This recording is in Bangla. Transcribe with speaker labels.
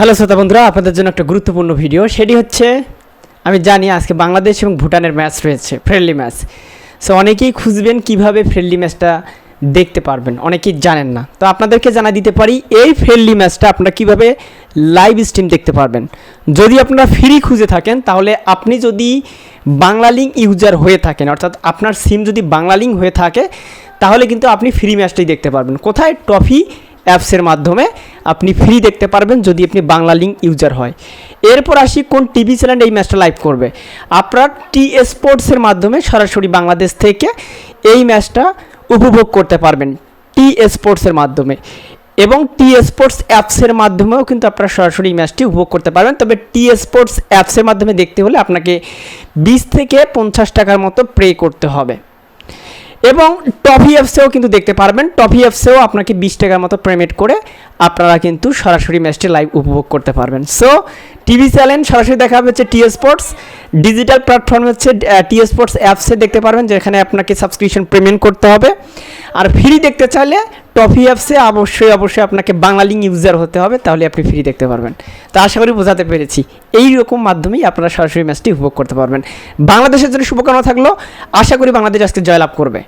Speaker 1: হ্যালো শ্রোতা বন্ধুরা, আপনাদের জন্য একটা গুরুত্বপূর্ণ ভিডিও। সেটি হচ্ছে, আমি জানি আজকে বাংলাদেশ এবং ভুটানের ম্যাচ রয়েছে ফ্রেন্ডলি ম্যাচ সো অনেকেই খুঁজবেন কীভাবে ফ্রেন্ডলি ম্যাচটা দেখতে পারবেন, অনেকেই জানেন না। তো আপনাদেরকে জানা দিতে পারি, এই ফ্রেন্ডলি ম্যাচটা আপনারা কীভাবে লাইভ স্ট্রিম দেখতে পারবেন। যদি আপনারা ফ্রি খুঁজে থাকেন, তাহলে আপনি যদি বাংলা লিঙ্ক ইউজার হয়ে থাকেন, অর্থাৎ আপনার সিম যদি বাংলা লিঙ্ক হয়ে থাকে, তাহলে কিন্তু আপনি ফ্রি ম্যাচটাই দেখতে পারবেন। কোথায়? টফি অ্যাপসের মাধ্যমে আপনি ফ্রি দেখতে পারবেন যদি আপনি বাংলা লিঙ্ক ইউজার হয়। এরপর আসি কোন টিভি চ্যানেল এই ম্যাচটা লাইভ করবে। আপনার টি স্পোর্টসের মাধ্যমে সরাসরি বাংলাদেশ থেকে এই ম্যাচটা উপভোগ করতে পারবেন টি স্পোর্টসের মাধ্যমে। এবং টি স্পোর্টস অ্যাপসের মাধ্যমেও কিন্তু আপনারা সরাসরি এই ম্যাচটি উপভোগ করতে পারবেন। তবে টি স্পোর্টস অ্যাপসের মাধ্যমে দেখতে হলে আপনাকে বিশ থেকে পঞ্চাশ টাকার মতো পে করতে হবে। এবং টফি অ্যাপসেও কিন্তু দেখতে পারবেন। টফি অ্যাপসেও আপনাকে বিশ টাকার মতো পেমেন্ট করে আপনারা কিন্তু সরাসরি ম্যাচটি লাইভ উপভোগ করতে পারবেন। সো টিভি চ্যানেল সরাসরি দেখা হচ্ছে টি স্পোর্টস ডিজিটাল প্ল্যাটফর্ম হচ্ছে টি স্পোর্টস অ্যাপসে দেখতে পারবেন, যেখানে আপনাকে সাবস্ক্রিপশন পেমেন্ট করতে হবে। আর ফ্রি দেখতে চাইলে টফি অ্যাপসে অবশ্যই অবশ্যই আপনাকে বাঙালি ইউজার হতে হবে, তাহলে আপনি ফ্রি দেখতে পারবেন। তো আশা করি বোঝাতে পেরেছি। এই রকম মাধ্যমেই আপনারা সরাসরি ম্যাচটি উপভোগ করতে পারবেন। বাংলাদেশের জন্য শুভকামনা থাকল। আশা করি বাংলাদেশ আজকে জয়লাভ করবে।